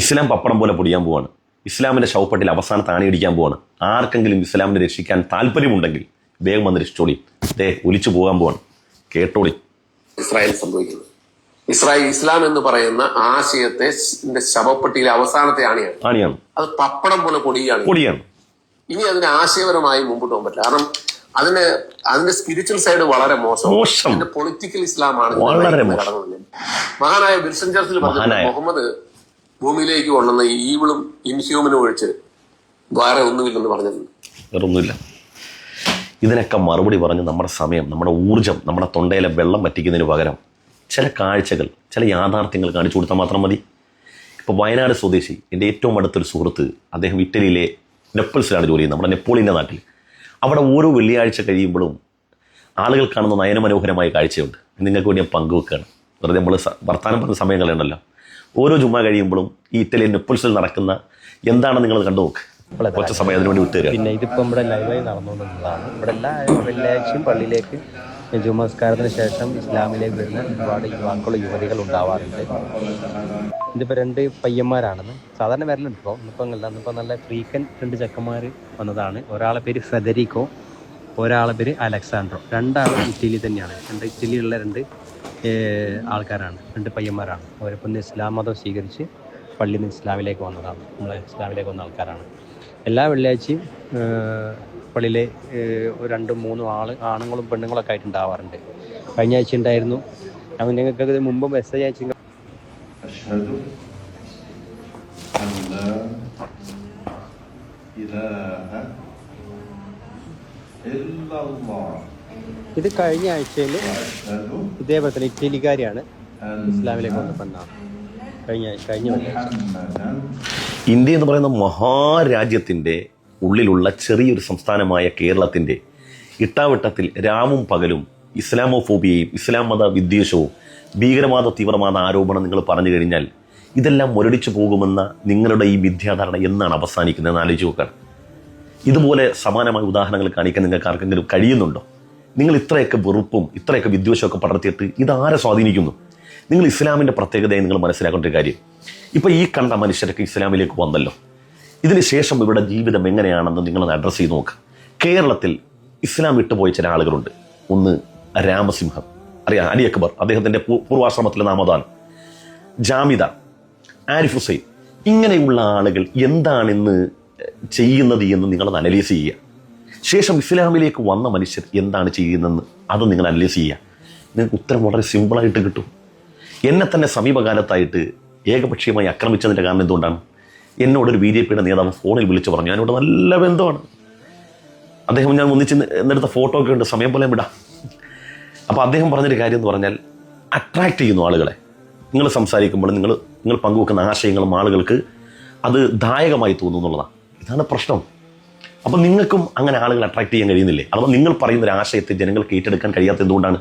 ഇസ്ലാം പപ്പടം പോലെ പൊടിയാൻ പോവാണ്. ഇസ്ലാമിന്റെ ശവപ്പെട്ടിൽ അവസാന താണിയടിക്കാൻ പോവാണ്. ആർക്കെങ്കിലും ഇസ്ലാമിനെ രക്ഷിക്കാൻ താല്പര്യമുണ്ടെങ്കിൽ വേഗം വന്ന് രക്ഷിച്ചോളി. ദേ ഒലിച്ചു പോകാൻ പോവാണ്. കേട്ടോളി. ഇസ്രായേൽ സംഭവിക്കുന്നത്. ഇസ്രായേൽ ഇസ്ലാം എന്ന് പറയുന്ന ആശയത്തെ ശവപ്പെട്ടിയിലെ അവസാനത്തെ ആണിയാണ്. ആണിയാണ്. അത് പപ്പടം പോലെ പൊടിയാണ് പൊടിയാണ്. ഇനി അതിന് ആശയപരമായി മുമ്പോട്ട് പോകാൻ പറ്റില്ല. കാരണം അതിന് അതിന്റെ സ്പിരിച്വൽ സൈഡ് വളരെ മോശം. അതിന്റെ പൊളിറ്റിക്കൽ ഇസ്ലാമാണ് വളരെ മഹാനായ ചർച്ചിൽ പറഞ്ഞു മുഹമ്മദ് ഭൂമിയിലേക്ക് കൊണ്ടുവന്ന ഈവിളും ഇൻഹ്യൂമനും ഒഴിച്ച് വേറെ ഒന്നുമില്ലെന്ന് പറഞ്ഞിട്ടുണ്ട് വേറൊന്നുമില്ല. ഇതിനൊക്കെ മറുപടി പറഞ്ഞ് നമ്മുടെ സമയം നമ്മുടെ ഊർജം നമ്മുടെ തൊണ്ടയിലെ വെള്ളം വറ്റിക്കുന്നതിന് പകരം ചില കാഴ്ചകൾ ചില യാഥാർത്ഥ്യങ്ങൾ കാണിച്ചു കൊടുത്താൽ മാത്രം മതി. ഇപ്പോൾ വയനാട് സ്വദേശി എന്റെ ഏറ്റവും അടുത്തൊരു സുഹൃത്ത് അദ്ദേഹം ഇറ്റലിയിലെ നെപ്പിൾസിലാണ് ജോലി ചെയ്യുന്നത് നമ്മുടെ നെപ്പോളിയന്റെ നാട്ടിൽ. അവിടെ ഓരോ വെള്ളിയാഴ്ച കഴിയുമ്പോഴും ആളുകൾ കാണുന്ന നയനമനോഹരമായ കാഴ്ചയുണ്ട്. നിങ്ങൾക്ക് വേണ്ടി ഞാൻ പങ്കുവെക്കുകയാണ്. വെറുതെ നമ്മൾ വർത്തമാനം പറഞ്ഞ സമയം കളയണ്ടല്ലോ ഓരോ ജുമ്മ കഴിയുമ്പോഴും ഈ ഇറ്റലിയൻ നെപ്പിൾസിൽ നടക്കുന്ന എന്താണ് നിങ്ങൾ കണ്ടു നോക്ക്. കുറച്ച് സമയം അതിനു വേണ്ടി വിട്ടുതരാം പിന്നെ ഇതിപ്പോൾ ഇവിടെ ലൈവായി നടന്നുകൊണ്ടിരുന്നതാണ് ഇവിടെ എല്ലാ വെള്ളിയാഴ്ചയും പള്ളിയിലേക്ക് ജുമസ്കാരത്തിന് ശേഷം ഇസ്ലാമിലേക്ക് വരുന്ന ഒരുപാട് യുവാക്കൾ യുവതികൾ ഉണ്ടാവാറുണ്ട്. ഇതിപ്പോൾ രണ്ട് പയ്യന്മാരാണെന്ന് സാധാരണ വരലുണ്ട് ഇപ്പോൾ ഇന്നിപ്പോൾ അല്ല ഇന്നിപ്പോൾ നല്ല ഫ്രീക്കൻ രണ്ട് ചെക്കന്മാർ വന്നതാണ്. ഒരാളെ പേര് ഫെദരിക്കോ ഒരാളെ പേര് അലക്സാൻഡ്രോ രണ്ടാളും ഇറ്റലി തന്നെയാണ്. രണ്ട് ഇറ്റലിയിലുള്ള രണ്ട് ആൾക്കാരാണ് രണ്ട് പയ്യന്മാരാണ് അവരിപ്പോൾ ഇന്ന് ഇസ്ലാം മതം സ്വീകരിച്ച് പള്ളിയിൽ നിന്ന് ഇസ്ലാമിലേക്ക് വന്നതാണ് നമ്മളെ ഇസ്ലാമിലേക്ക് വന്ന ആൾക്കാരാണ് എല്ലാ വെള്ളിയാഴ്ചയും ഏഹ്, പള്ളിയിലെ ഏഹ്, ഒരു രണ്ടും മൂന്നും ആള് ആണുങ്ങളും പെണ്ണുങ്ങളൊക്കെ ആയിട്ട് ഉണ്ടാവാറുണ്ട് കഴിഞ്ഞ ആഴ്ച ഉണ്ടായിരുന്നു ഞാൻ നിങ്ങൾക്ക് ഇത് മുമ്പ് മെസ്സേജ് അയച്ചു أشهد أن لا إله إلا الله ഇത് കഴിഞ്ഞ ആഴ്ചയിൽ ഇതേപോലെ തന്നെ ഇറ്റലിക്കാരിയാണ് ഇസ്ലാമിലേക്ക് വന്ന കഴിഞ്ഞ കഴിഞ്ഞ ഇന്ത്യ എന്ന് പറയുന്ന മഹാരാജ്യത്തിന്റെ ഉള്ളിലുള്ള ചെറിയൊരു സംസ്ഥാനമായ കേരളത്തിന്റെ ഇട്ടാവട്ടത്തിൽ രാവും പകലും ഇസ്ലാമോഫോബിയയും ഇസ്ലാം മത വിദ്വേഷവും ഭീകരവാദ തീവ്രവാദ ആരോപണം നിങ്ങൾ പറഞ്ഞു കഴിഞ്ഞാൽ ഇതെല്ലാം മുരടിച്ചു പോകുമെന്ന നിങ്ങളുടെ ഈ മിഥ്യാധാരണ എന്നാണ് അവസാനിക്കുന്നത് എന്ന് ആലോചിച്ച് നോക്കണം. ഇതുപോലെ സമാനമായ ഉദാഹരണങ്ങൾ കാണിക്കാൻ നിങ്ങൾക്ക് ആർക്കെങ്കിലും കഴിയുന്നുണ്ടോ? നിങ്ങൾ ഇത്രയൊക്കെ വെറുപ്പും ഇത്രയൊക്കെ വിദ്വേഷമൊക്കെ പടർത്തിയിട്ട് ഇതാരെ സ്വാധീനിക്കുന്നു? നിങ്ങൾ ഇസ്ലാമിന്റെ പ്രത്യേകതയെ നിങ്ങൾ മനസ്സിലാക്കേണ്ട ഒരു കാര്യം. ഇപ്പോൾ ഈ കണ്ട മനുഷ്യരൊക്കെ ഇസ്ലാമിലേക്ക് വന്നല്ലോ. ഇതിന് ശേഷം ഇവരുടെ ജീവിതം എങ്ങനെയാണെന്ന് നിങ്ങളൊന്ന് അഡ്രസ്സ് ചെയ്ത് നോക്കുക കേരളത്തിൽ ഇസ്ലാം വിട്ടുപോയ ചില ആളുകളുണ്ട്. ഒന്ന് രാമസിംഹം അറിയാം അലി അക്ബർ അദ്ദേഹത്തിന്റെ പൂർവാശ്രമത്തിലെ നാമദാനം. ജാമിദ ആരിഫ് ഹുസൈൻ ഇങ്ങനെയുള്ള ആളുകൾ എന്താണിന്ന് ചെയ്യുന്നത് എന്ന് നിങ്ങളൊന്ന് അനലൈസ് ചെയ്യുക. ശേഷം ഇസ്ലാമിലേക്ക് വന്ന മനുഷ്യർ എന്താണ് ചെയ്യുന്നതെന്ന് അത് നിങ്ങൾ അനലൈസ് ചെയ്യുക. നിങ്ങൾക്ക് ഉത്തരം വളരെ സിമ്പിളായിട്ട് കിട്ടും. എന്നെ തന്നെ സമീപകാലത്തായിട്ട് ഏകപക്ഷീയമായി ആക്രമിച്ചതിന്റെ കാരണം എന്തുകൊണ്ടാണ്? എന്നോടൊരു ബി ജെ പിയുടെ നേതാവ് ഫോണിൽ വിളിച്ചു പറഞ്ഞു ഞാനിവിടെ നല്ല ബന്ധമാണ്. അദ്ദേഹം ഞാൻ ഒന്നിച്ച് എന്നെടുത്ത ഫോട്ടോ ഒക്കെ ഉണ്ട് സമയം പോലെ വിടാം. അപ്പോൾ അദ്ദേഹം പറഞ്ഞൊരു കാര്യം എന്ന് പറഞ്ഞാൽ അട്രാക്റ്റ് ചെയ്യുന്നു ആളുകളെ. നിങ്ങൾ സംസാരിക്കുമ്പോൾ നിങ്ങൾ നിങ്ങൾ പങ്കുവെക്കുന്ന ആശയങ്ങളും ആളുകൾക്ക് അത് ദായകമായി തോന്നുന്നു എന്നുള്ളതാണ്. ഇതാണ് പ്രശ്നം. അപ്പം നിങ്ങൾക്കും അങ്ങനെ ആളുകൾ അട്രാക്ട് ചെയ്യാൻ കഴിയുന്നില്ലേ? അഥവാ നിങ്ങൾ പറയുന്ന ഒരു ആശയത്തെ ജനങ്ങൾക്ക് ഏറ്റെടുക്കാൻ കഴിയാത്ത എന്തുകൊണ്ടാണ്?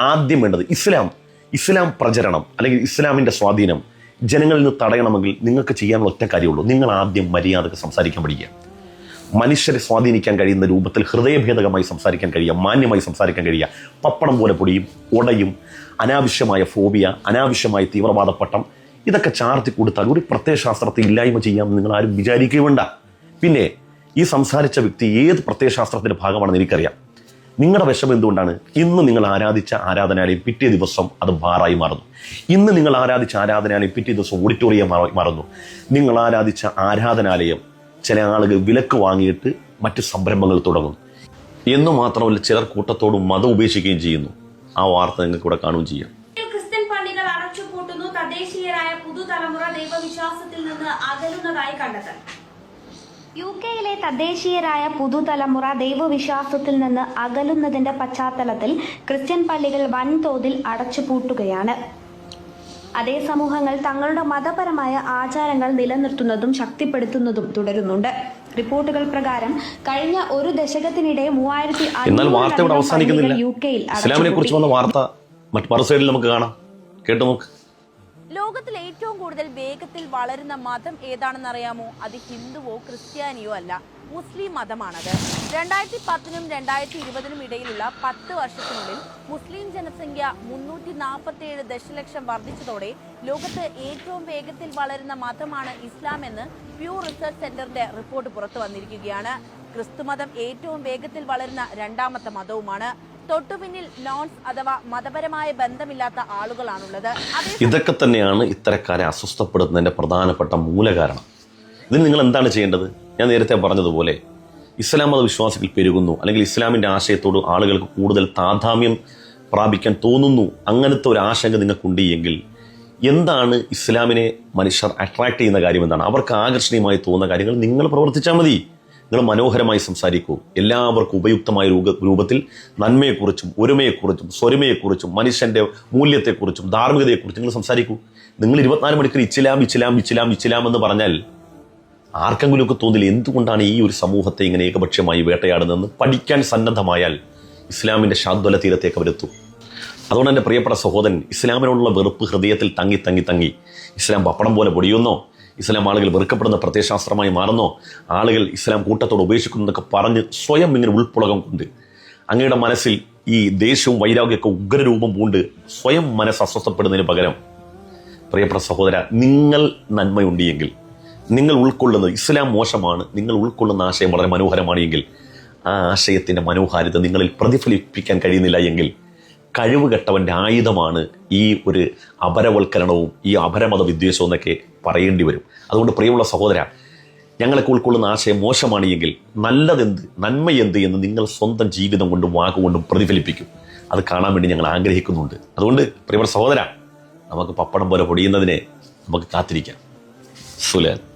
ആദ്യം വേണ്ടത് ഇസ്ലാം ഇസ്ലാം പ്രചരണം അല്ലെങ്കിൽ ഇസ്ലാമിന്റെ സ്വാധീനം ജനങ്ങളിൽ നിന്ന് തടയണമെങ്കിൽ നിങ്ങൾക്ക് ചെയ്യാനുള്ള ഒറ്റ കാര്യമുള്ളൂ. നിങ്ങൾ ആദ്യം മര്യാദയ്ക്ക് സംസാരിക്കാൻ പഠിക്കുക. മനുഷ്യരെ സ്വാധീനിക്കാൻ കഴിയുന്ന രൂപത്തിൽ ഹൃദയഭേദകമായി സംസാരിക്കാൻ കഴിയുക മാന്യമായി സംസാരിക്കാൻ കഴിയുക. പപ്പടം പോലെ പൊടിയും ഉടയും അനാവശ്യമായ ഫോബിയ അനാവശ്യമായ തീവ്രവാദ പട്ടം ഇതൊക്കെ ചാർത്തി കൊടുത്താൽ ഒരു പ്രത്യയശാസ്ത്രത്തെ ഇല്ലായ്മ ചെയ്യാമെന്ന് നിങ്ങൾ ആരും വിചാരിക്കുകയും വേണ്ട. പിന്നെ ഈ സംസാരിച്ച വ്യക്തി ഏത് പ്രത്യയശാസ്ത്രത്തിന്റെ ഭാഗമാണെന്ന് എനിക്കറിയാം. നിങ്ങളുടെ വിഷമം എന്തുകൊണ്ടാണ്? ഇന്ന് നിങ്ങൾ ആരാധിച്ച ആരാധനാലയം പിറ്റേ ദിവസം അത് ബാറായി മാറുന്നു. ഇന്ന് നിങ്ങൾ ആരാധിച്ച ആരാധനാലയം പിറ്റേ ദിവസം ഓഡിറ്റോറിയം മാറി- മാറുന്നു. നിങ്ങൾ ആരാധിച്ച ആരാധനാലയം ചില ആളുകൾ വിലക്ക് വാങ്ങിയിട്ട് മറ്റ് സംരംഭങ്ങൾ തുടങ്ങുന്നു. എന്നു മാത്രമല്ല ചിലർ കൂട്ടത്തോടും മതം ഉപേക്ഷിക്കുകയും ചെയ്യുന്നു. ആ വാർത്ത നിങ്ങൾക്ക് ഇവിടെ കാണുകയും ചെയ്യാം. ക്രിസ്ത്യൻ തദ്ദേശീയരായ പുതുതലമുറ ദൈവവിശ്വാസത്തിൽ നിന്ന് അകലുന്നതായി കണ്ടെത്തൽ യു കെയിലെ തദ്ദേശീയരായ പുതുതലമുറ ദൈവവിശ്വാസത്തിൽ നിന്ന് അകലുന്നതിന്റെ പശ്ചാത്തലത്തിൽ ക്രിസ്ത്യൻ പള്ളികൾ വൻതോതിൽ അടച്ചുപൂട്ടുകയാണ്. അതേ സമൂഹങ്ങൾ തങ്ങളുടെ മതപരമായ ആചാരങ്ങൾ നിലനിർത്തുന്നതും ശക്തിപ്പെടുത്തുന്നതും തുടരുന്നുണ്ട്. റിപ്പോർട്ടുകൾ പ്രകാരം കഴിഞ്ഞ ഒരു ദശകത്തിനിടെ മൂവായിരത്തി എന്നാൽ വാർത്ത ഇവിടെ അവസാനിക്കുന്നില്ല. യു കെയിൽ ഇസ്ലാമിനെ കുറിച്ച് വന്ന വാർത്ത മറ്റ് മറു സൈഡിൽ നമുക്ക് കാണാം. കേട്ടു നോക്ക്. ഏറ്റവും കൂടുതൽ വേഗത്തിൽ വളരുന്ന മതം ഏതാണെന്ന് അറിയാമോ അത് ഹിന്ദുവോ ക്രിസ്ത്യാനിയോ അല്ല. മുസ്ലിം മതമാണത്. രണ്ടായിരത്തി പത്തിനും രണ്ടായിരത്തി ഇരുപതിനും ഇടയിലുള്ള പത്ത് വർഷത്തിനുള്ളിൽ മുസ്ലിം ജനസംഖ്യ മുന്നൂറ്റി നാൽപ്പത്തി ഏഴ് ദശലക്ഷം വർദ്ധിച്ചതോടെ ലോകത്ത് ഏറ്റവും വേഗത്തിൽ വളരുന്ന മതമാണ് ഇസ്ലാം എന്ന് പ്യൂ റിസർച്ച് സെന്ററിന്റെ റിപ്പോർട്ട് പുറത്തു വന്നിരിക്കുകയാണ്. ക്രിസ്തുമതം ഏറ്റവും വേഗത്തിൽ വളരുന്ന രണ്ടാമത്തെ മതവുമാണ് തൊട്ടുപിന്നിൽ നോൺസ് അഥവാ മതപരമായ ബന്ധമില്ലാത്ത ആളുകളാണുള്ളത്. ഇതൊക്കെ തന്നെയാണ് ഇത്തരക്കാരെ അസ്വസ്ഥപ്പെടുത്തുന്നതിന്റെ പ്രധാനപ്പെട്ട മൂലകാരണം. ഇതിന് നിങ്ങൾ എന്താണ് ചെയ്യേണ്ടത്? ഞാൻ നേരത്തെ പറഞ്ഞതുപോലെ ഇസ്ലാം മത വിശ്വാസികൾ പെരുകുന്നു അല്ലെങ്കിൽ ഇസ്ലാമിന്റെ ആശയത്തോട് ആളുകൾക്ക് കൂടുതൽ താതാമ്യം പ്രാപിക്കാൻ തോന്നുന്നു അങ്ങനത്തെ ഒരു ആശങ്ക നിങ്ങൾക്കുണ്ട് എങ്കിൽ എന്താണ് ഇസ്ലാമിനെ മനുഷ്യർ അട്രാക്ട് ചെയ്യുന്ന കാര്യം എന്താണ് അവർക്ക് ആകർഷണീയമായി തോന്നുന്ന കാര്യങ്ങൾ നിങ്ങൾ പ്രവർത്തിച്ചാൽ മതി. നിങ്ങൾ മനോഹരമായി സംസാരിക്കൂ. എല്ലാവർക്കും ഉപയുക്തമായ രൂപ രൂപത്തിൽ നന്മയെക്കുറിച്ചും ഒരുമയെക്കുറിച്ചും സ്വരുമയെക്കുറിച്ചും മനുഷ്യന്റെ മൂല്യത്തെക്കുറിച്ചും ധാർമ്മികതയെക്കുറിച്ചും നിങ്ങൾ സംസാരിക്കൂ. നിങ്ങൾ ഇരുപത്തിനാല് മണിക്കൂർ ഇച്ചിലാം ഇച്ചിലാം ഇച്ചിലാം ഇച്ചിലാം എന്ന് പറഞ്ഞാൽ ആർക്കെങ്കിലുമൊക്കെ തോന്നില്ല എന്തുകൊണ്ടാണ് ഈ ഒരു സമൂഹത്തെ ഇങ്ങനെ ഏകപക്ഷീയമായി വേട്ടയാടുന്നതെന്ന് പഠിക്കാൻ സന്നദ്ധമായാൽ ഇസ്ലാമിന്റെ ശാദ്വല തീരത്തേക്ക് അവരെത്തും. അതുകൊണ്ട് എന്റെ പ്രിയപ്പെട്ട സഹോദരൻ ഇസ്ലാമിനോടുള്ള വെറുപ്പ് ഹൃദയത്തിൽ തങ്ങി തങ്ങി തങ്ങി. ഇസ്ലാം പപ്പടം പോലെ പൊടിയുന്നോ? ഇസ്ലാം ആളുകൾ വെറുക്കപ്പെടുന്ന പ്രത്യയശാസ്ത്രമായി മാറുന്നോ? ആളുകൾ ഇസ്ലാം കൂട്ടത്തോട് ഉപേക്ഷിക്കുന്നതൊക്കെ പറഞ്ഞ് സ്വയം ഇങ്ങനെ ഉൾപ്പുളകം കൊണ്ട് അങ്ങയുടെ മനസ്സിൽ ഈ ദേഷ്യവും വൈരാഗ്യമൊക്കെ ഉഗ്രരൂപം പൂണ്ട് സ്വയം മനസ്സ് അസ്വസ്ഥപ്പെടുന്നതിന് പകരം പ്രിയപ്പെട്ട സഹോദര നിങ്ങൾ നന്മയുണ്ട് എങ്കിൽ നിങ്ങൾ ഉൾക്കൊള്ളുന്നത് ഇസ്ലാം മോശമാണ് നിങ്ങൾ ഉൾക്കൊള്ളുന്ന ആശയം വളരെ മനോഹരമാണ് എങ്കിൽ ആ ആശയത്തിന്റെ മനോഹാരിത നിങ്ങളിൽ പ്രതിഫലിപ്പിക്കാൻ കഴിയുന്നില്ല എങ്കിൽ കഴിവുകെട്ടവന്റെ ആയുധമാണ് ഈ ഒരു അപരവൽക്കരണവും ഈ അപരമത വിദ്വേഷവും എന്നൊക്കെ പറയേണ്ടി വരും. അതുകൊണ്ട് പ്രിയമുള്ള സഹോദര ഞങ്ങളൊക്കെ ഉൾക്കൊള്ളുന്ന ആശയം മോശമാണ് എങ്കിൽ നല്ലതെന്ത് നന്മയെന്ത് എന്ന് നിങ്ങൾ സ്വന്തം ജീവിതം കൊണ്ടും വാക്കുകൊണ്ടും പ്രതിഫലിപ്പിക്കും. അത് കാണാൻ വേണ്ടി ഞങ്ങൾ ആഗ്രഹിക്കുന്നുണ്ട്. അതുകൊണ്ട് പ്രിയമുള്ള സഹോദര നമുക്ക് പപ്പടം പോലെ പൊടിയുന്നതിനെ നമുക്ക് കാത്തിരിക്കാം. സുലാൻ.